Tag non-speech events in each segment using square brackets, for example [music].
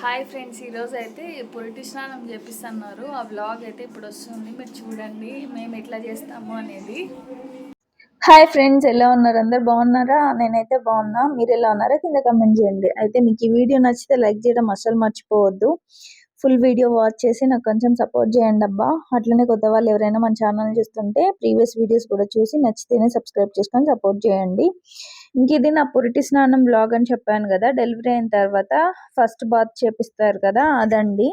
Hi friends ఈరోజు అయితే పొలిటి స్నానం చేపిస్తున్నారు ఆ బ్లాగ్ అయితే ఇప్పుడు వస్తుంది. మీరు చూడండి మేము ఎట్లా చేస్తాము అనేది. హాయ్ ఫ్రెండ్స్ ఎలా ఉన్నారు? అందరు బాగున్నారా? నేనైతే బాగున్నా. మీరు ఎలా ఉన్నారా? కింద కమెంట్ చేయండి. అయితే మీకు ఈ వీడియో నచ్చితే లైక్ చేయడం అస్సలు మర్చిపోవద్దు. ఫుల్ వీడియో వాచ్ చేసి నాకు కొంచెం సపోర్ట్ చేయండి అబ్బా. అట్లనే కొత్త వాళ్ళు ఎవరైనా మన ఛానల్ చూస్తుంటే ప్రీవియస్ వీడియోస్ కూడా చూసి నచ్చితేనే సబ్స్క్రైబ్ చేసుకొని సపోర్ట్ చేయండి. ఇంక ఇది నా పురిటి స్నానం బ్లాగ్ అని చెప్పాను కదా డెలివరీ అయిన తర్వాత ఫస్ట్ బాత్ చేపిస్తారు కదా అదండి.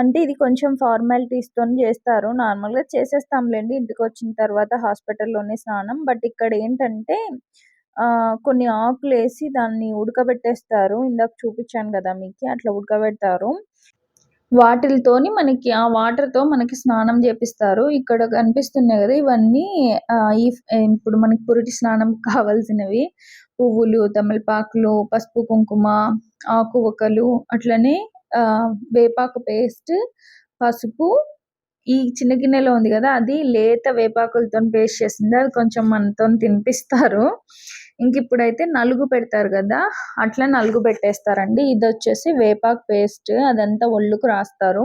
అంటే ఇది కొంచెం ఫార్మాలిటీస్తో చేస్తారు. నార్మల్గా చేసేస్తాంలేండి ఇంటికి వచ్చిన తర్వాత హాస్పిటల్లోనే స్నానం. బట్ ఇక్కడ ఏంటంటే కొన్ని ఆకులు వేసి దాన్ని ఉడకబెట్టేస్తారు. ఇందాక చూపించాను కదా మీకు అట్లా ఉడకబెడతారు. వాటిలతోని మనకి ఆ వాటర్‌తో మనకి స్నానం చేపిస్తారు. ఇక్కడ కనిపిస్తున్నాయి కదా! ఇవన్నీ ఈ ఇప్పుడు మనకి పురిటి స్నానం [laughs] కావాల్సినవి. పువ్వులు, తమలపాకులు, పసుపు, కుంకుమ, ఆకు వక్కలు అట్లనే వేపాకు పేస్ట్, పసుపు ఈ చిన్న గిన్నెలో ఉంది కదా! అది లేత వేపాకులతోని పేస్ట్ చేసింది. అది కొంచెం మనతోని తినిపిస్తారు. ఇంక ఇప్పుడైతే నలుగు పెడతారు కదా అట్లా నలుగు పెట్టేస్తారండి. ఇది వచ్చేసి వేపాకు పేస్ట్ అదంతా ఒళ్ళుకు రాస్తారు.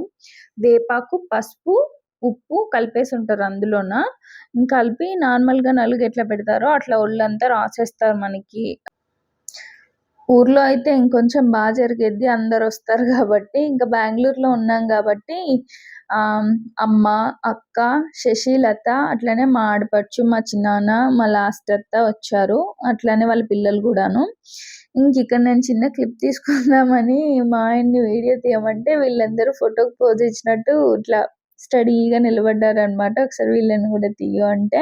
వేపాకు పసుపు ఉప్పు కలిపేసి ఉంటారు అందులోన. కలిపి నార్మల్గా నలుగు ఎట్లా పెడతారో అట్లా ఒళ్ళంతా రాసేస్తారు మనకి. ఊర్లో అయితే ఇంకొంచెం బాగా జరిగేది అందరు వస్తారు కాబట్టి ఇంకా బెంగళూరులో ఉన్నాం కాబట్టి అమ్మ అక్క శశిలత అట్లనే మా ఆడపడుచు మా చిన్నాన్న మా లాస్ట్ అత్త వచ్చారు. అట్లనే వాళ్ళ పిల్లలు కూడాను. ఇంక ఇక్కడ నేను చిన్న క్లిప్ తీసుకుందామని మా ఆయన్ని వీడియో తీయమంటే వీళ్ళందరూ ఫోటోకి పోజ్ ఇచ్చినట్టు ఇట్లా స్టడీగా నిలబడ్డారు అనమాట ఒకసారి వీళ్ళని కూడా తీయ అంటే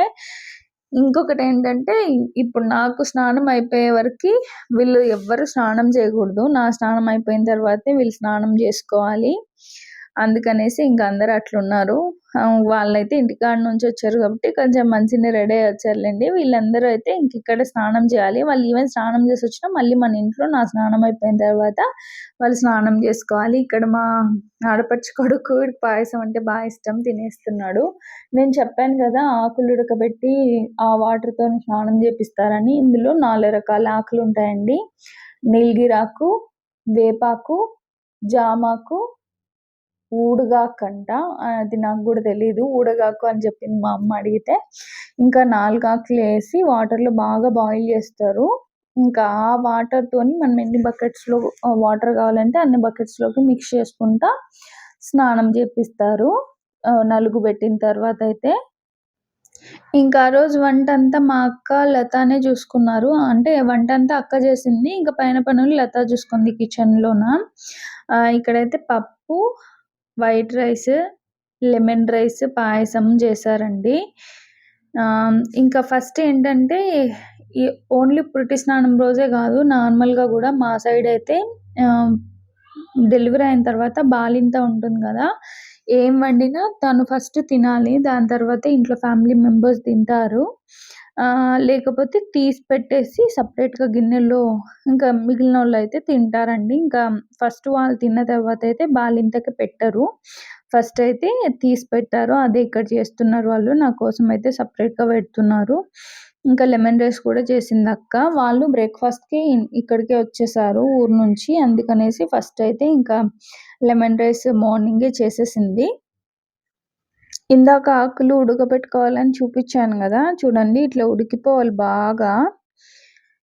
ఇంకొకటి ఏంటంటే ఇప్పుడు నాకు స్నానం అయిపోయే వరకు వీళ్ళు ఎవ్వరు స్నానం చేయకూడదు. నా స్నానం అయిపోయిన తర్వాతే వీళ్ళు స్నానం చేసుకోవాలి. అందుకనేసి ఇంకా అందరు అట్లున్నారు. వాళ్ళైతే ఇంటికాడ నుంచి వచ్చారు కాబట్టి కొంచెం మంచిగా రెడీ వచ్చారులేండి. వీళ్ళందరూ అయితే ఇంక ఇక్కడ స్నానం చేయాలి. వాళ్ళు ఈవెన్ స్నానం చేసి వచ్చినా మళ్ళీ మన ఇంట్లో నా స్నానం అయిపోయిన తర్వాత వాళ్ళు స్నానం చేసుకోవాలి. ఇక్కడ మా ఆడపడుచు కొడుకు పాయసం అంటే బాగా ఇష్టం తినేస్తున్నాడు. నేను చెప్పాను కదా ఆకులు ఉడకబెట్టి ఆ వాటర్తో స్నానం చేపిస్తారని. ఇందులో నాలుగు రకాల ఆకులు ఉంటాయండి. నీలగిరాకు వేపాకు జామాకు ఊడగాకంట. అది నాకు కూడా తెలియదు ఊడగాకు అని చెప్పింది మా అమ్మ అడిగితే ఇంకా నాలుగాకులు వేసి వాటర్లో బాగా బాయిల్ చేస్తారు. ఇంకా ఆ వాటర్తోని మనం ఎన్ని బకెట్స్లో వాటర్ కావాలంటే అన్ని బకెట్స్లోకి మిక్స్ చేసుకుంటా స్నానం చేపిస్తారు. నలుగు పెట్టిన తర్వాత అయితే. ఇంకా ఆ రోజు వంట అంతా మా అక్క లతనే చూసుకున్నారు. అంటే వంట అంతా అక్క చేసింది. ఇంకా పైన పనులు లత చూసుకుంది కిచెన్లోన ఇక్కడైతే పప్పు వైట్ రైస్ లెమన్ రైస్ పాయసం చేశారండి. ఇంకా ఫస్ట్ ఏంటంటే ఈ ఓన్లీ పురిటి స్నానం రోజే కాదు నార్మల్గా కూడా మా సైడ్ అయితే డెలివరీ అయిన తర్వాత బాలింత ఉంటుంది కదా ఏం వండినా తను ఫస్ట్ తినాలి దాని తర్వాత ఇంట్లో ఫ్యామిలీ మెంబర్స్ తింటారు. లేకపోతే తీసి పెట్టేసి సపరేట్గా గిన్నెలో ఇంకా మిగిలిన వాళ్ళు అయితే తింటారండి. ఇంకా ఫస్ట్ వాళ్ళు తిన్న తర్వాత అయితే బాలింతకి పెట్టరు. ఫస్ట్ అయితే తీసి పెట్టారు. అదే ఇక్కడ చేస్తున్నారు వాళ్ళు. నా కోసం అయితే సపరేట్గా పెడుతున్నారు. ఇంకా లెమన్ రైస్ కూడా చేసింది అక్క. వాళ్ళు బ్రేక్ఫాస్ట్కి ఇక్కడికే వచ్చేసారు ఊరు నుంచి. అందుకనేసి ఫస్ట్ అయితే ఇంకా లెమన్ రైస్ మార్నింగే చేసేసింది. ఇందాక ఆకులు ఉడకబెట్టుకోవాలని చూపించాను కదా చూడండి ఇట్లా ఉడికిపోవాలి బాగా.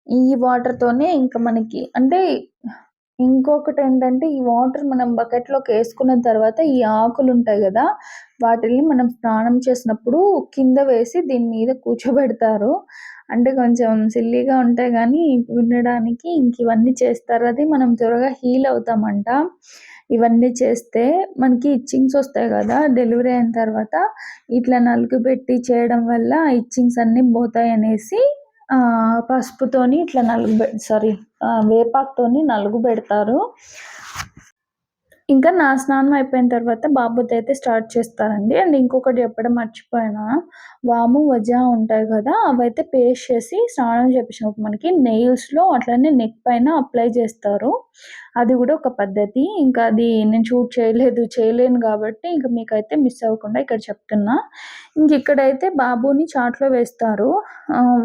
ఈ వాటర్తోనే ఇంకా మనకి అంటే ఇంకొకటి ఏంటంటే ఈ వాటర్ మనం బకెట్లోకి వేసుకున్న తర్వాత ఈ ఆకులు ఉంటాయి కదా వాటిని మనం స్నానం చేసినప్పుడు కింద వేసి దీని మీద కూర్చోబెడతారు. అంటే కొంచెం సిల్లీగా ఉంటాయి కానీ వినడానికి ఇంక ఇవన్నీ చేస్తారు. అది మనం త్వరగా హీల్ అవుతామంట. ఇవన్నీ చేస్తే మనకి ఇచ్చింగ్స్ వస్తాయి కదా డెలివరీ అయిన తర్వాత ఇట్లా నలుగు పెట్టి చేయడం వల్ల ఇచ్చింగ్స్ అన్నీ పోతాయి అనేసి పసుపుతోని ఇట్లా నలుగు సారీ వేపాకుతోని నలుగు పెడతారు. ఇంకా నా స్నానం అయిపోయిన తర్వాత బాబుతో అయితే స్టార్ట్ చేస్తారండి అండ్ ఇంకొకటి చెప్పడం మర్చిపోయినా? వాము వజ ఉంటాయి కదా అవైతే పేస్ట్ చేసి స్నానం చేపించినప్పుడు మనకి నెయిల్స్లో అట్లనే నెక్ పైన అప్లై చేస్తారు. అది కూడా ఒక పద్ధతి. ఇంకా అది నేను షూట్ చేయలేదు చేయలేను కాబట్టి ఇంకా మీకైతే మిస్ అవ్వకుండా ఇక్కడ చెప్తున్నా. ఇంక ఇక్కడైతే బాబుని చాట్లో వేస్తారు.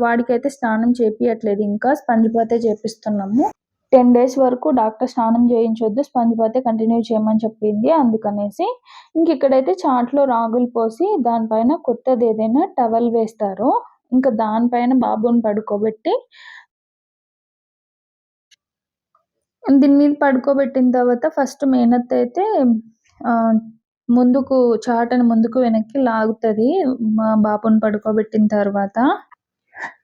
వాడికైతే స్నానం చేపియట్లేదు. ఇంకా స్పంజ్ బాతే చేపిస్తున్నాము. టెన్ డేస్ వరకు డాక్టర్ స్నానం చేయించొద్దు స్పంజ్ బాతే కంటిన్యూ చేయమని చెప్పింది అందుకనేసి. ఇంక ఇక్కడైతే చాట్లో రాగులు పోసి దానిపైన కొత్తది ఏదైనా టవల్ వేస్తారు. ఇంకా దానిపైన బాబుని పడుకోబెట్టి దీని మీద పడుకోబెట్టిన తర్వాత ఫస్ట్ మేనత్త అయితే ముందుకు చాటను ముందుకు వెనక్కి లాగుతుంది మా బాబుని పడుకోబెట్టిన తర్వాత.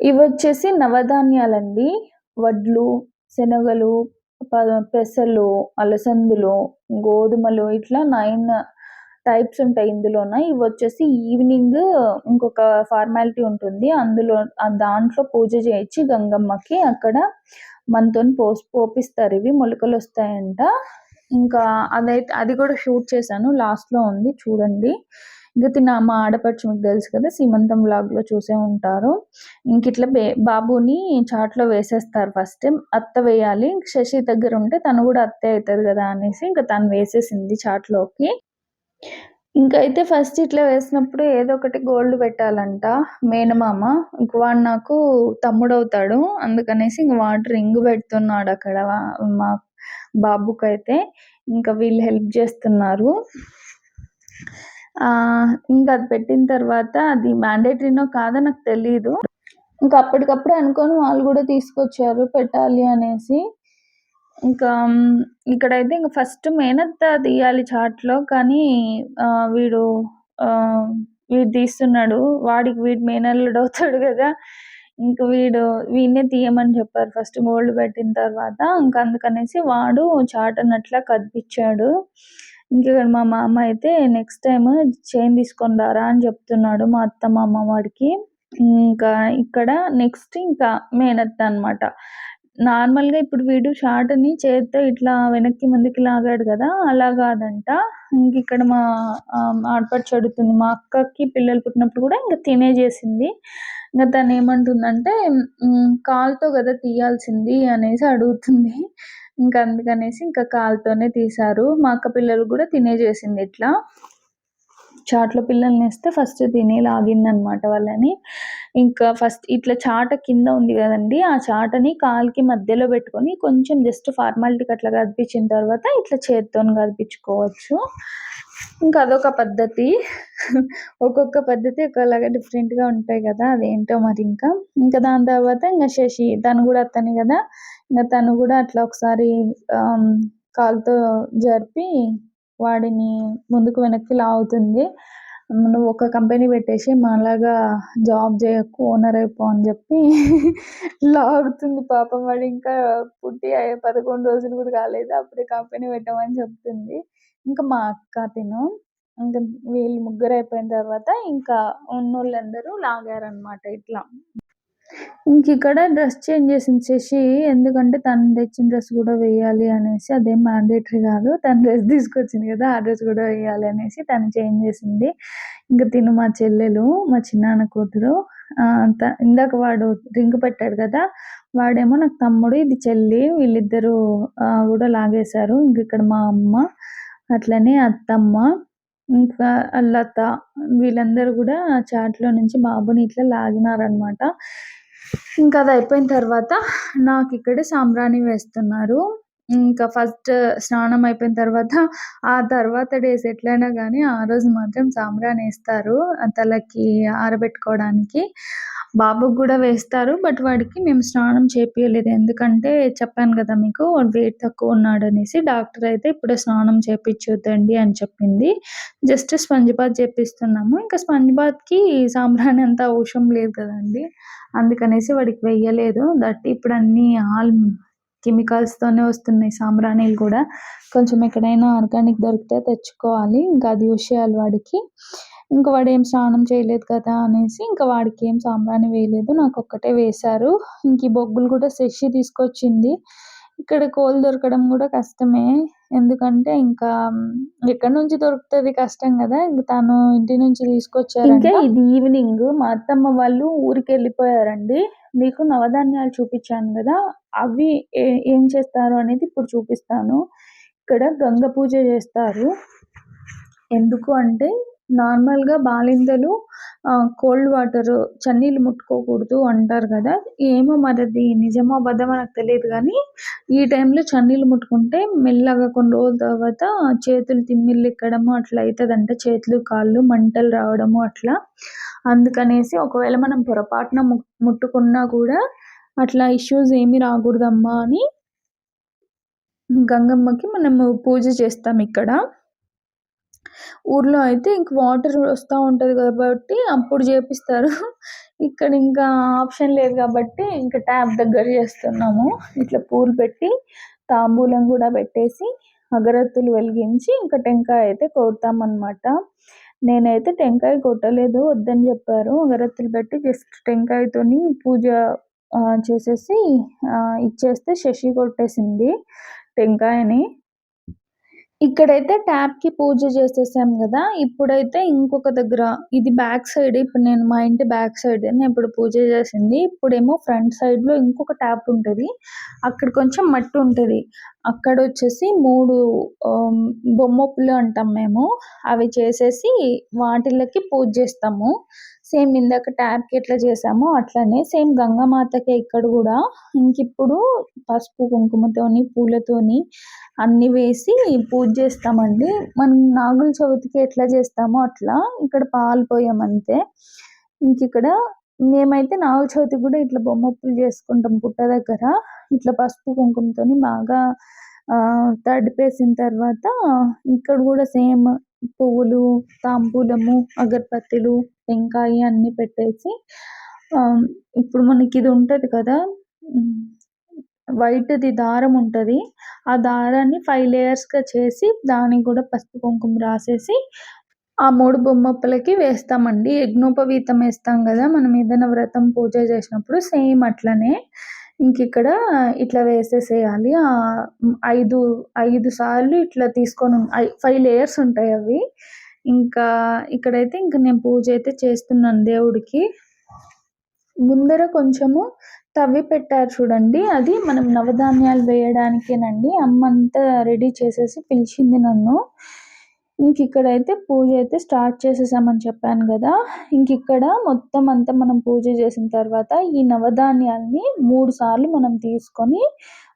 ఇవి వచ్చేసి నవధాన్యాలండి. వడ్లు శనగలు ప- పెసలు అలసందులు గోధుమలు ఇట్లా నైన్ టైప్స్ ఉంటాయి ఇందులోన. ఇవి వచ్చేసి ఈవినింగ్ ఇంకొక ఫార్మాలిటీ ఉంటుంది. అందులో దాంట్లో పూజ చేయించి గంగమ్మకి అక్కడ మనతో పోస్ పోపిస్తారు. ఇవి మొలకలు వస్తాయంట. ఇంకా అదైతే అది కూడా షూట్ చేశాను. లాస్ట్లో ఉంది. చూడండి. ఇంకా తిన మా ఆడపడుచు మీకు తెలుసు కదా సీమంతం vlog చూసే ఉంటారు. ఇంక ఇట్లా బే బాబుని చాట్లో వేసేస్తారు ఫస్ట్. అత్త వేయాలి శశి దగ్గర ఉంటే తను కూడా అత్తే అవుతుంది కదా అనేసి ఇంకా తను వేసేసింది చాట్లోకి. ఇంకా అయితే ఫస్ట్ ఇట్లా వేసినప్పుడు ఏదో ఒకటి గోల్డ్ పెట్టాలంట మేనమామ. ఇంక వాడు నాకు తమ్ముడు అవుతాడు అందుకనేసి ఇంక వాడు రింగ్ పెడుతున్నాడు అక్కడ మా బాబుకైతే. ఇంకా వీళ్ళు హెల్ప్ చేస్తున్నారు. ఇంకా అది పెట్టిన తర్వాత అది మ్యాండేటరీనో కాదో నాకు తెలియదు ఇంకా అప్పటికప్పుడు అనుకొని వాళ్ళు కూడా తీసుకొచ్చారు పెట్టాలి అనేసి. ఇంకా ఇక్కడైతే ఇంకా ఫస్ట్ మేనత్త తీయాలి చాట్లో కానీ వీడు ఆ, వీడు తీస్తున్నాడు. వాడికి వీడు మేనల్లుడు అవుతాడు కదా. ఇంకా వీడు వీడినే తీయమని చెప్పారు ఫస్ట్ గోల్డ్ పెట్టిన తర్వాత. ఇంకా అందుకనేసి వాడు చాట్ అన్నట్లా కదిపించాడు. ఇంకా మా మామ అయితే నెక్స్ట్ టైం చైన్ తీసుకొని రారా అని చెప్తున్నాడు మా అత్త మామ వాడికి. ఇంకా ఇక్కడ నెక్స్ట్ ఇంకా మేనత్త అన్నమాట. నార్మల్గా ఇప్పుడు వీడు షార్ట్ని చేత్తో ఇట్లా వెనక్కి ముందుకి లాగాడు కదా అలా కాదంట. ఇంక ఇక్కడ మా ఆ, ఆడపడుచు అడుగుతుంది మా అక్కకి పిల్లలు పుట్టినప్పుడు కూడా ఇంకా తినే చేసింది ఇంకా తను ఏమంటుందంటే కాలుతో కదా తీయాల్సింది అనేసి అడుగుతుంది. ఇంకా అందుకనేసి ఇంకా కాలుతోనే తీశారు. మా అక్క పిల్లలు కూడా తినేజేసింది ఇట్లా. చాట్లో పిల్లల్ని వేస్తే ఫస్ట్ తిని లాగిందనమాట వాళ్ళని. ఇంకా ఫస్ట్ ఇట్లా చాట కింద ఉంది కదండి ఆ చాటని కాలుకి మధ్యలో పెట్టుకొని కొంచెం జస్ట్ ఫార్మాలిటీకి అట్లా కదిపించిన తర్వాత ఇట్లా చేత్తో కదిపించుకోవచ్చు ఇంకా అదొక పద్ధతి. ఒక్కొక్క పద్ధతి ఒకలాగా డిఫరెంట్గా ఉంటాయి కదా అదేంటో మరి ఇంకా. ఇంకా దాని తర్వాత ఇంకా శశి తను కూడా అతని కదా. ఇంకా తను కూడా అట్లా ఒకసారి కాలుతో జరిపి వాడిని ముందుకు వెనక్కి లాగుతుంది. నువ్వు ఒక కంపెనీ పెట్టేసి మాలాగా జాబ్ చేయకు ఓనర్ అయిపో అని చెప్పి [laughs] లాగుతుంది పాపం వాడు. ఇంకా పుట్టి అయ్యే పదకొండు రోజులు కూడా కాలేదు అప్పుడే కంపెనీ పెట్టమని చెప్తుంది. ఇంకా మా అక్క తిను ఇంకా వీళ్ళు ముగ్గురు అయిపోయిన తర్వాత ఇంకా ఉన్నోళ్ళందరూ లాగారనమాట ఇట్లా. ఇంక ఇక్కడ డ్రెస్ చేంజ్ చేసింది ఎందుకంటే తను తెచ్చిన డ్రెస్ కూడా వేయాలి అనేసి అదేం మ్యాండేటరీ కాదు. తను డ్రెస్ తీసుకొచ్చింది కదా ఆ డ్రెస్ కూడా వేయాలి అనేసి తను చేంజ్ చేసింది. ఇంకా తిను మా చెల్లెలు మా చిన్నాన్న కూతురు. ఇందాక వాడు రింగ్ పెట్టాడు కదా వాడేమో నాకు తమ్ముడు ఇది చెల్లి వీళ్ళిద్దరూ కూడా లాగేశారు. ఇంక ఇక్కడ మా అమ్మ అట్లనే అత్తమ్మ ఇంకా లత వీళ్ళందరూ కూడా చాట్లో నుంచి బాబుని ఇట్లా లాగినారనమాట ఇంకా అది అయిపోయిన తర్వాత నాకు ఇక్కడ సాంబ్రాణి వేస్తున్నారు. ఇంకా ఫస్ట్ స్నానం అయిపోయిన తర్వాత ఆ తర్వాత డేస్ ఎట్లయినా కానీ ఆ రోజు మాత్రం సాంబ్రాణి వేస్తారు తలకి ఆరబెట్టుకోవడానికి. బాబుకి కూడా వేస్తారు బట్ వాడికి మేము స్నానం చేపించలేదు ఎందుకంటే చెప్పాను కదా మీకు వాడు వెయిట్ తక్కువ ఉన్నాడు అనేసి డాక్టర్ అయితే ఇప్పుడే స్నానం చేపించొద్దండి అని చెప్పింది. జస్ట్ స్పంజ్ బాత్ చేపిస్తున్నాము. ఇంకా స్పంజ్ బాత్కి సాంబ్రాణి అంత అవసరం లేదు కదండి. అందుకనేసి వాడికి వెయ్యలేదు దట్ ఇప్పుడు అన్ని ఆల్ కెమికల్స్తోనే వస్తున్నాయి సాంబ్రాణిలు కూడా. కొంచెం ఎక్కడైనా ఆర్గానిక్ దొరికితే తెచ్చుకోవాలి. ఇంకా అది యూస్ చేయాలి వాడికి. ఇంకా వాడు ఏం స్నానం చేయలేదు కదా అనేసి ఇంకా వాడికి ఏం సాంబ్రాణి వేయలేదు. నాకు ఒక్కటే వేశారు. ఇంక ఈ బొగ్గులు కూడా శశి తీసుకొచ్చింది. ఇక్కడ కోల్ దొరకడం కూడా కష్టమే. ఎందుకంటే ఇంకా ఎక్కడి నుంచి దొరుకుతుంది కష్టం కదా ఇంక తను ఇంటి నుంచి తీసుకొచ్చారు ఇంకా ఇది ఈవినింగ్ మా అత్తమ్మ వాళ్ళు ఊరికి వెళ్ళిపోయారండి మీకు నవధాన్యాలు చూపించాను కదా అవి ఏం చేస్తారు అనేది ఇప్పుడు చూపిస్తాను. ఇక్కడ గంగ పూజ చేస్తారు. ఎందుకు అంటే నార్మల్గా బాలింతలు కోల్డ్ వాటర్ చన్నీళ్ళు ముట్టుకోకూడదు అంటారు కదా. ఏమో మరి అది నిజమో అబద్ధమో నాకు తెలియదు కానీ ఈ టైంలో చన్నీళ్ళు ముట్టుకుంటే మెల్లగా కొన్ని రోజుల తర్వాత చేతులు తిమ్మిళ్ళు ఎక్కడము అట్లా అవుతుందంట. చేతులు కాళ్ళు మంటలు రావడము అట్లా. అందుకనేసి ఒకవేళ మనం పొరపాటున ముట్టుకున్నా కూడా అట్లా ఇష్యూస్ ఏమి రాకూడదమ్మా అని గంగమ్మకి మనము పూజ చేస్తాం ఇక్కడ. ఊర్లో అయితే ఇంక వాటర్ వస్తూ ఉంటుంది కాబట్టి అప్పుడు చేపిస్తారు. ఇక్కడ ఇంకా ఆప్షన్ లేదు కాబట్టి ఇంకా ట్యాప్ దగ్గర చేస్తున్నాము. ఇట్లా పూలు పెట్టి తాంబూలం కూడా పెట్టేసి అగరత్తులు వెలిగించి ఇంకా టెంకాయ అయితే కొడతామన్నమాట. నేనైతే టెంకాయ కొట్టలేదు వద్దని చెప్పారు. అగరత్తులు పెట్టి జస్ట్ టెంకాయతోని పూజ చేసేసి ఇచ్చేస్తే శశి కొట్టేసింది టెంకాయని. ఇక్కడైతే ట్యాప్కి పూజ చేసేసాం కదా. ఇప్పుడైతే ఇంకొక దగ్గర ఇది బ్యాక్ సైడ్ ఇప్పుడు నేను మా ఇంటి బ్యాక్ సైడ్ నేను ఇప్పుడు పూజ చేసింది. ఇప్పుడేమో ఫ్రంట్ సైడ్లో ఇంకొక ట్యాప్ ఉంటుంది. అక్కడ కొంచెం మట్టి ఉంటుంది. అక్కడ వచ్చేసి మూడు బొమ్మప్పులు అంటాం మేము. అవి చేసేసి వాటిలకి పూజ చేస్తాము. సేమ్ ఇందాక ట్యాప్కి ఎట్లా చేసామో అట్లనే సేమ్ గంగామాతకే ఇక్కడ కూడా ఇంకిప్పుడు పసుపు కుంకుమతోని పూలతోని అన్ని వేసి పూజ చేస్తామండి. మనం నాగుల చవితికి ఎట్లా చేస్తామో అట్లా ఇక్కడ పాలు పోయామంతే అంతే. ఇంక ఇక్కడ మేమైతే నాగుల చవితికి కూడా ఇట్లా బొమ్మప్పులు చేసుకుంటాం పుట్ట దగ్గర. ఇట్లా పసుపు కుంకుమతోని బాగా తడిపేసిన తర్వాత ఇక్కడ కూడా సేమ్ పువ్వులు తాంబూలము అగరబత్తీలు టెంకాయ అన్ని పెట్టేసి ఇప్పుడు మనకి ఇది ఉంటుంది కదా వైట్‌ది దారం ఉంటుంది ఆ దారాన్ని ఫైవ్ లేయర్స్గా చేసి దానికి కూడా పసుపు కుంకుమ రాసేసి ఆ మూడు బొమ్మప్పలకి వేస్తామండి. యజ్ఞోపవీతం వేస్తాం కదా మనం ఏదైనా వ్రతం పూజ చేసినప్పుడు సేమ్ అట్లనే ఇంక ఇక్కడ ఇట్లా వేసేసేయాలి. ఐదు ఐదు సార్లు ఇట్లా తీసుకొని ఫైవ్ లేయర్స్ ఉంటాయి అవి. ఇంకా ఇక్కడైతే ఇంక నేను పూజ అయితే చేస్తున్నాను దేవుడికి. ముందర కొంచెము తవ్వి పెట్టారు చూడండి అది మనం నవధాన్యాలు వేయడానికేనండి అమ్మ అంతా రెడీ చేసేసి పిలిచింది నన్ను ఇంక ఇక్కడైతే పూజ అయితే స్టార్ట్ చేసేసామని చెప్పాను కదా. ఇంక ఇక్కడ మొత్తం అంతా మనం పూజ చేసిన తర్వాత ఈ నవధాన్యాల్ని మూడు సార్లు మనం తీసుకొని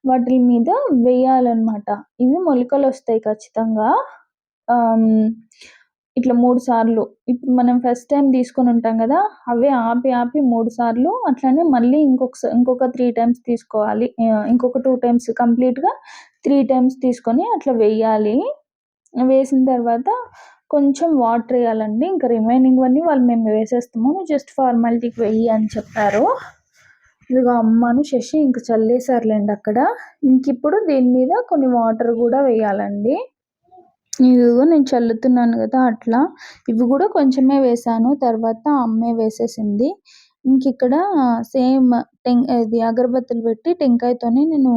వాటి మీద వేయాలన్నమాట. ఇవి మొలకలు వస్తాయి ఖచ్చితంగా. ఇట్లా మూడు సార్లు. ఇప్పుడు మనం ఫస్ట్ టైం తీసుకొని ఉంటాం కదా అవే ఆపి ఆపి మూడు సార్లు అట్లనే మళ్ళీ ఇంకొక ఇంకొక త్రీ టైమ్స్ తీసుకోవాలి. ఇంకొక టూ టైమ్స్ కంప్లీట్గా త్రీ టైమ్స్ తీసుకొని అట్లా వేయాలి. వేసిన తర్వాత కొంచెం వాటర్ వేయాలండి. ఇంకా రిమైనింగ్ అన్నీ వాళ్ళు మేము వేసేస్తాము. జస్ట్ ఫార్మాలిటీకి వెయ్యి అని చెప్పారు. ఇదిగో అమ్మను శశి ఇంక చల్లేసారులేండి అక్కడ. ఇంక ఇప్పుడు దీని మీద కొన్ని వాటర్ కూడా వేయాలండి. ఇదిగో నేను చల్లుతున్నాను కదా అట్లా. ఇవి కూడా కొంచెమే వేసాను తర్వాత అమ్మే వేసేసింది. ఇంక ఇక్కడ సేమ్ టెం ఇది అగరబత్తులు పెట్టి టెంకాయతోనే నేను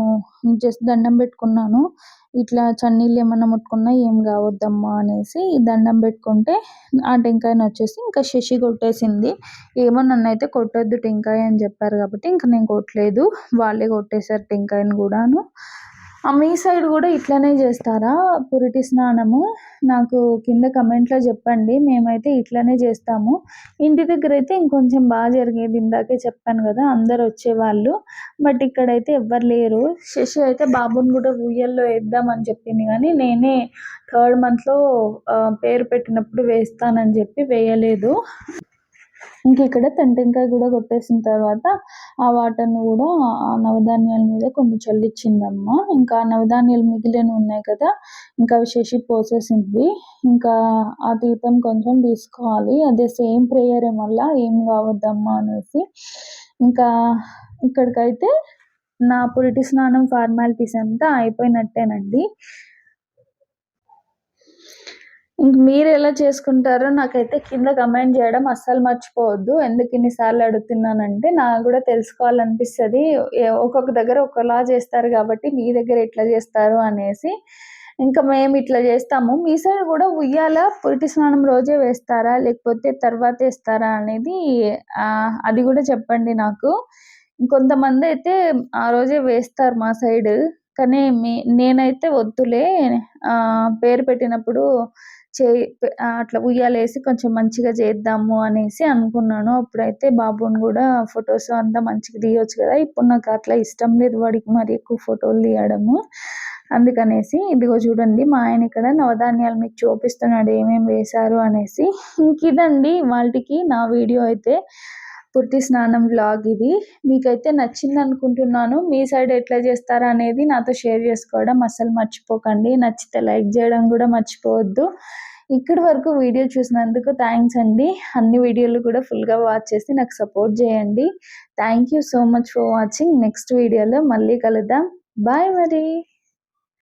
జస్ట్ దండం పెట్టుకున్నాను. ఇట్లా చన్నీళ్ళు ఏమన్నా ముట్టుకున్నా ఏం కావద్దమ్మా అనేసి దండం పెట్టుకుంటే ఆ టెంకాయని వచ్చేసి ఇంకా శశి కొట్టేసింది. ఏమో నన్ను అయితే కొట్టొద్దు టెంకాయ అని చెప్పారు కాబట్టి ఇంకా నేను కొట్టలేదు. వాళ్ళే కొట్టేశారు టెంకాయని కూడాను. మీ సైడ్ కూడా ఇట్లనే చేస్తారా? పురిటి స్నానము? నాకు కింద కమెంట్లో చెప్పండి మేమైతే ఇట్లనే చేస్తాము. ఇంటి దగ్గర అయితే ఇంకొంచెం బాగా జరిగేది ఇందాకే చెప్పాను కదా అందరు వచ్చేవాళ్ళు. బట్ ఇక్కడైతే ఎవ్వరు లేరు. శశి అయితే బాబుని కూడా ఉయ్యల్లో వేద్దామని చెప్పింది కానీ నేనే థర్డ్ మంత్లో పేరు పెట్టినప్పుడు వేస్తానని చెప్పి వేయలేదు. ఇంక ఇక్కడ టెంకాయ కూడా కొట్టేసిన తర్వాత ఆ వాటర్ని కూడా ఆ నవధాన్యాల మీద కొన్ని చల్లిచ్చిందమ్మ. ఇంకా నవధాన్యాలు మిగిలిన ఉన్నాయి కదా ఇంకా అవి శశి పోసేసింది. ఇంకా ఆ తీర్థం కొంచెం తీసుకోవాలి. అదే సేమ్ ప్రేయర్ మళ్ళా ఏం కావద్దమ్మా అనేసి. ఇంకా ఇక్కడికైతే నా పురిటి స్నానం ఫార్మాలిటీస్ అంతా అయిపోయినట్టేనండి. ఇంక మీరు ఎలా చేసుకుంటారో నాకైతే కింద కమెంట్ చేయడం అస్సలు మర్చిపోవద్దు. ఎందుకు ఇన్నిసార్లు అడుగుతున్నానంటే నాకు కూడా తెలుసుకోవాలనిపిస్తుంది. ఒక్కొక్క దగ్గర ఒకలా చేస్తారు కాబట్టి మీ దగ్గర ఎట్లా చేస్తారు అనేసి ఇంకా మేము ఇట్లా చేస్తాము. మీ సైడ్ కూడా ఉయ్యాల పురిటి స్నానం రోజే వేస్తారా? లేకపోతే తర్వాత వేస్తారా అనేది అది కూడా చెప్పండి నాకు. కొంతమంది అయితే ఆ రోజే వేస్తారు మా సైడ్. కానీ మీ నేనైతే వద్దులే. పేరు పెట్టినప్పుడు చే అట్లా ఉయ్యాలేసి కొంచెం మంచిగా చేద్దాము అనేసి అనుకున్నాను. అప్పుడైతే బాబుని కూడా ఫొటోస్ అంతా మంచిగా తీయొచ్చు కదా. ఇప్పుడు నాకు అట్లా ఇష్టం లేదు వాడికి మరి ఎక్కువ ఫోటోలు తీయడము. అందుకనేసి ఇదిగో చూడండి మా ఆయన ఇక్కడ నవధాన్యాలు మీకు చూపిస్తున్నాడు ఏమేమి వేశారు అనేసి. ఇంక ఇదండి వాళ్ళకి నా వీడియో అయితే. పుట్టి స్నానం బ్లాగ్ ఇది. మీకైతే నచ్చింది అనుకుంటున్నాను. మీ సైడ్ ఎట్లా చేస్తారా అనేది నాతో షేర్ చేసుకోవడం అస్సలు మర్చిపోకండి. నచ్చితే లైక్ చేయడం కూడా మర్చిపోవద్దు. ఇక్కడి వరకు వీడియో చూసినందుకు థ్యాంక్స్ అండి. అన్ని వీడియోలు కూడా ఫుల్గా వాచ్ చేసి నాకు సపోర్ట్ చేయండి. Thank you so much for watching next వీడియోలో మళ్ళీ కలుద్దాం. బాయ్ మరి.